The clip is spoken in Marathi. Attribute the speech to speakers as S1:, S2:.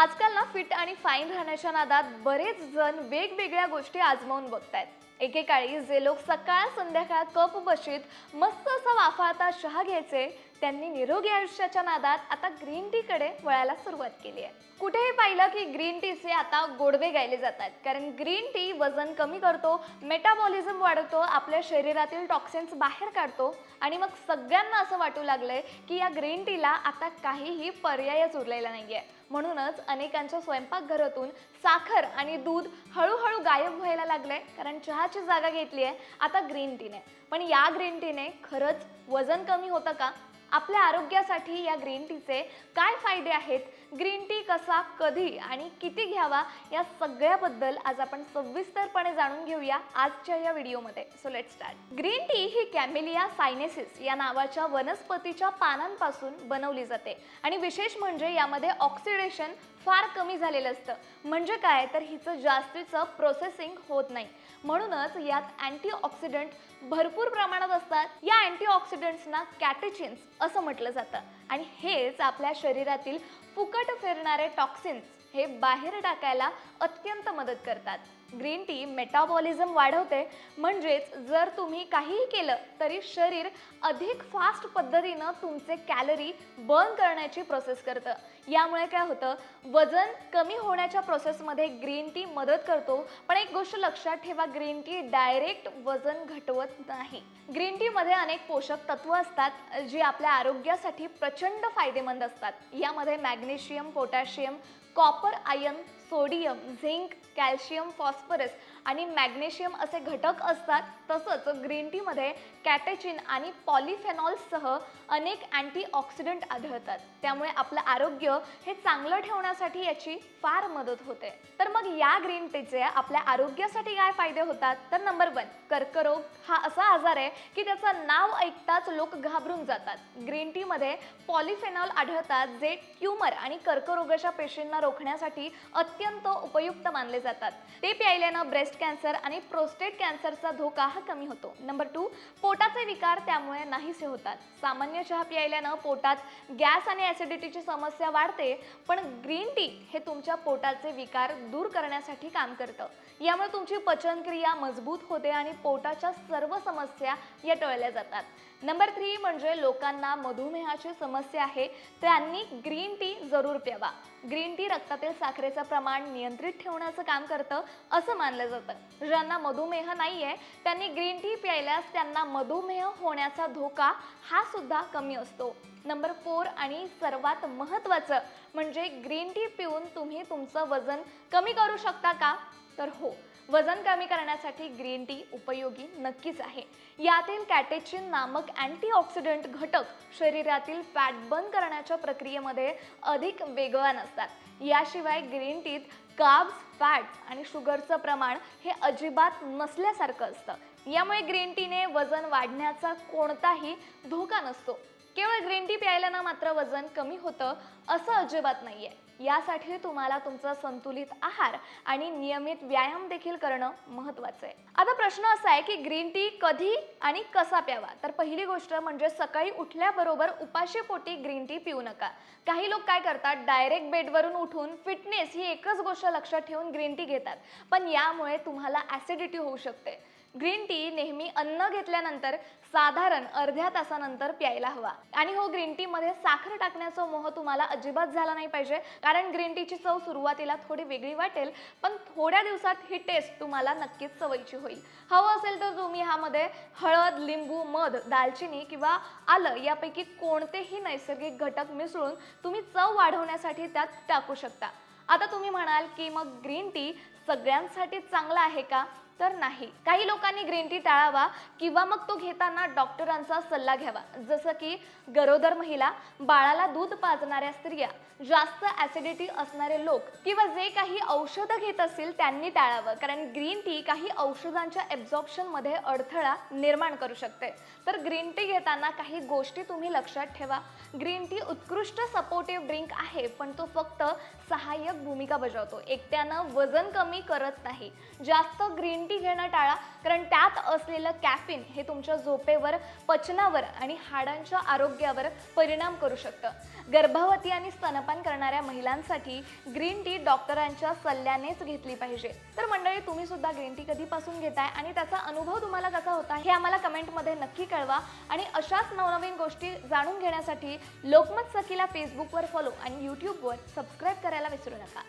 S1: आजकाल ना फिट आणि फाईन राहण्याच्या नादात बरेच जण वेगवेगळ्या गोष्टी आजमावून बघतायत. एकेकाळी जे लोक सकाळ संध्याकाळ कप बशीत मस्त असा वाफाळता चहा घ्यायचे त्यांनी निरोगी आयुष्याच्या नादात आता ग्रीन टी कडे वळायला सुरुवात केली आहे. कुठेही पाहिलं की ग्रीन टीचे आता गोडवे गायले जातात. कारण ग्रीन टी वजन कमी करतो मेटाबॉलिझम वाढवतो आपल्या शरीरातील टॉक्सिन्स बाहेर काढतो आणि मग सगळ्यांना असं वाटू लागलंय की या ग्रीन टीला आता काहीही पर्यायच उरलेला नाही आहे म्हणूनच अनेकांच्या स्वयंपाकघरातून साखर आणि दूध हळूहळू गायब व्हायला लागलंय. कारण चहाची जागा घेतली आहे आता ग्रीन टीने. पण या ग्रीन टीने खरंच वजन कमी होतं का? आपल्या आरोग्यासाठी या ग्रीन टीचे काय फायदे आहेत? ग्रीन टी कसा कधी आणि किती घ्यावा? या सगळ्याबद्दल आज आपण सविस्तरपणे जाणून घेऊया आजच्या या व्हिडिओमध्ये. So let start green tea ही कॅमेलिया सायनेसिस या नावाच्या वनस्पतीच्या पानांपासून बनवली जाते. आणि विशेष म्हणजे यामध्ये ऑक्सिडेशन फार कमी झालेलं असतं. म्हणजे काय? तर हिचं जास्तीचं प्रोसेसिंग होत नाही. म्हणूनच यात अँटीऑक्सिडंट भरपूर प्रमाणात असतात. या अँटीऑक्सिडंट्सना कॅटेचिन्स असं म्हटलं जातं. आणि हेच आपल्या शरीरातील फुकट फिरणारे टॉक्सिन्स हे बाहेर टाकायला अत्यंत मदत करतात. ग्रीन टी मेटाबॉलिझम वाढवते. म्हणजेच जर तुम्ही काहीही केलं तरी शरीर अधिक फास्ट पद्धतीनं तुमचे कॅलरी बर्न करण्याची प्रोसेस करतं. यामुळे काय होतं वजन कमी होण्याच्या प्रोसेसमध्ये ग्रीन टी मदत करतो. पण एक गोष्ट लक्षात ठेवा ग्रीन टी डायरेक्ट वजन घटवत नाही. ग्रीन टीमध्ये अनेक पोषक तत्व असतात जी आपल्या आरोग्यासाठी प्रचंड फायदेमंद असतात. यामध्ये magnesium potassium copper iron sodium zinc calcium phosphorus आणि मॅग्नेशियम असे घटक असतात. तसंच ग्रीन टीमध्ये कॅटेचिन आणि पॉलिफेनॉल्ससह अनेक अँटीऑक्सिडंट आढळतात. त्यामुळे आपलं आरोग्य हे चांगलं ठेवण्यासाठी याची फार मदत होते. तर मग या ग्रीन टीचे आपल्या आरोग्यासाठी काय फायदे होतात? तर नंबर वन कर्करोग हा असा आजार आहे की त्याचं नाव ऐकताच लोक घाबरून जातात. ग्रीन टीमध्ये पॉलिफेनॉल आढळतात जे ट्यूमर आणि कर्करोगाच्या पेशींना रोखण्यासाठी अत्यंत उपयुक्त मानले जातात. ते प्यायल्यानं ब्रेस्ट कॅन्सर आणि प्रोस्टेट कॅन्सरचा धोका हा कमी होतो. नंबर टू पोटाचे विकार त्यामुळे नाहीसे होतात. सामान्य चहा प्यायल्यानं पोटात गॅस आणि ॲसिडिटीची समस्या वाढते पण ग्रीन टी हे तुमच्या पोटाचे विकार दूर करण्यासाठी काम करतं. यामुळे तुमची पचनक्रिया मजबूत होते आणि पोटाच्या सर्व समस्या या टळल्या जातात. नंबर थ्री म्हणजे लोकांना मधुमेहाची समस्या आहे त्यांनी ग्रीन टी जरूर प्यावा. ग्रीन टी रक्तातील साखरेचं प्रमाण नियंत्रित ठेवण्याचं काम करतं असं मानलं जातं. ज्यांना मधुमेह नाही आहे त्यांनी ग्रीन टी प्यायल्यास त्यांना मधुमेह होण्याचा धोका हा सुद्धा कमी असतो. नंबर फोर आणि सर्वात महत्त्वाचं म्हणजे ग्रीन टी पिऊन तुम्ही तुमचं वजन कमी करू शकता का? तर हो वजन कमी करण्यासाठी ग्रीन टी उपयोगी नक्कीच आहे. यातील कॅटेचिन नामक अँटीऑक्सिडंट घटक शरीरातील फॅट बर्न करण्याच्या प्रक्रियेमध्ये अधिक वेगवान असतात. याशिवाय ग्रीन टीत कार्ब्स फॅट्स आणि शुगरचं प्रमाण हे अजिबात नसल्यासारखं असतं. यामुळे ग्रीन टीने वजन वाढण्याचा कोणताही धोका नसतो. केवळ ग्रीन टी प्यायल्यानं मात्र वजन कमी होतं असं अजिबात नाही आहे यासाठी तुम्हाला तुमचा संतुलित आहार आणि नियमित व्यायाम देखील करणं महत्वाचं आहे. आता प्रश्न असा आहे की ग्रीन टी कधी आणि कसा प्यावा? तर पहिली गोष्ट म्हणजे सकाळी उठल्याबरोबर उपाशी पोटी ग्रीन टी पिऊ नका. काही लोक काय करतात डायरेक्ट बेडवरून उठून फिटनेस ही एकच गोष्ट लक्षात ठेवून ग्रीन टी घेतात. पण यामुळे तुम्हाला ॲसिडिटी होऊ शकते. ग्रीन टी नेहमी अन्न घेतल्यानंतर साधारण अर्ध्या तासानंतर प्यायला हवा. आणि हो ग्रीन टी मध्ये साखर टाकण्याचा मोह तुम्हाला अजिबात झाला नाही पाहिजे. कारण ग्रीन टीची चव सुरुवातीला थोडी वेगळी वाटेल पण थोड्या दिवसात ही टेस्ट तुम्हाला नक्कीच सवयीची होईल. हवं असेल तर तुम्ही ह्यामध्ये हळद लिंबू मध दालचिनी किंवा आलं यापैकी कोणतेही नैसर्गिक घटक मिसळून तुम्ही चव वाढवण्यासाठी त्यात टाकू शकता. आता तुम्ही म्हणाल की मग ग्रीन टी सगळ्यांसाठी चांगला आहे का? तर नाही. काही लोकांनी ग्रीन टी टाळावा किंवा मग तो घेताना डॉक्टरांचा सल्ला घ्यावा. जसं की गरोदर महिला बाळाला दूध पाजणाऱ्या स्त्रिया जास्त ॲसिडिटी असणारे लोक किंवा जे काही औषधं घेत असतील त्यांनी टाळावं. कारण ग्रीन टी काही औषधांच्या ॲब्झॉर्प्शनमध्ये अडथळा निर्माण करू शकते. तर ग्रीन टी घेताना काही गोष्टी तुम्ही लक्षात ठेवा. ग्रीन टी उत्कृष्ट सपोर्टिव्ह ड्रिंक आहे पण तो फक्त सहाय्यक भूमिका बजावतो. एकट्यानं वजन कमी करत नाही. जास्त ग्रीन टी घेणं टाळा. कारण त्यात असलेलं कॅफिन हे तुमच्या झोपेवर पचनावर आणि हाडांच्या आरोग्यावर परिणाम करू शकतं. गर्भवती आणि स्तनपान करणाऱ्या महिलांसाठी ग्रीन टी डॉक्टरांच्या सल्ल्यानेच घेतली पाहिजे. तर मंडळी तुम्ही सुद्धा ग्रीन टी कधीपासून घेताय आणि त्याचा अनुभव तुम्हाला कसा होता हे आम्हाला कमेंटमध्ये नक्की कळवा. आणि अशाच नवनवीन गोष्टी जाणून घेण्यासाठी लोकमत सखीला फेसबुकवर फॉलो आणि यूट्यूबवर सबस्क्राईब करायला विसरू नका.